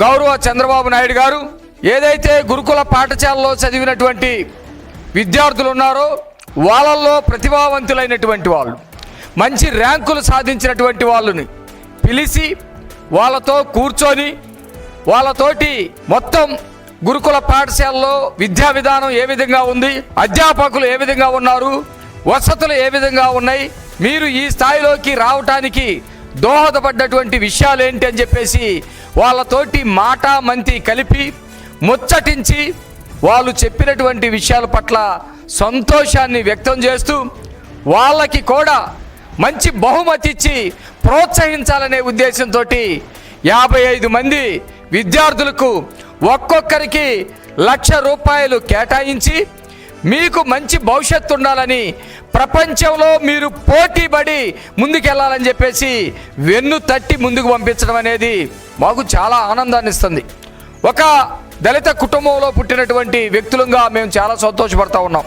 గౌరవ చంద్రబాబు నాయుడు గారు ఏదైతే గురుకుల పాఠశాలలో చదివినటువంటి విద్యార్థులు ఉన్నారో వాళ్ళల్లో ప్రతిభావంతులైనటువంటి వాళ్ళు మంచి ర్యాంకులు సాధించినటువంటి వాళ్ళని పిలిచి వాళ్ళతో కూర్చొని వాళ్ళతోటి మొత్తం గురుకుల పాఠశాలలో విద్యా విధానం ఏ విధంగా ఉంది అధ్యాపకులు ఏ విధంగా ఉన్నారు వసతులు ఏ విధంగా ఉన్నాయి మీరు ఈ స్థాయిలోకి రావటానికి దోహదపడ్డటువంటి విషయాలు ఏంటి అని చెప్పేసి వాళ్ళతోటి మాట మంతి కలిపి ముచ్చటించి వాళ్ళు చెప్పినటువంటి విషయాల పట్ల సంతోషాన్ని వ్యక్తం చేస్తూ వాళ్ళకి కూడా మంచి బహుమతి ఇచ్చి ప్రోత్సహించాలనే ఉద్దేశంతో యాభై ఐదు మంది విద్యార్థులకు ఒక్కొక్కరికి లక్ష రూపాయలు కేటాయించి మీకు మంచి భవిష్యత్తు ఉండాలని ప్రపంచంలో మీరు పోటీపడి ముందుకెళ్ళాలని చెప్పేసి వెన్ను తట్టి ముందుకు పంపించడం అనేది మాకు చాలా ఆనందాన్ని ఇస్తుంది. ఒక దళిత కుటుంబంలో పుట్టినటువంటి వ్యక్తులుగా మేము చాలా సంతోషపడతా ఉన్నాం.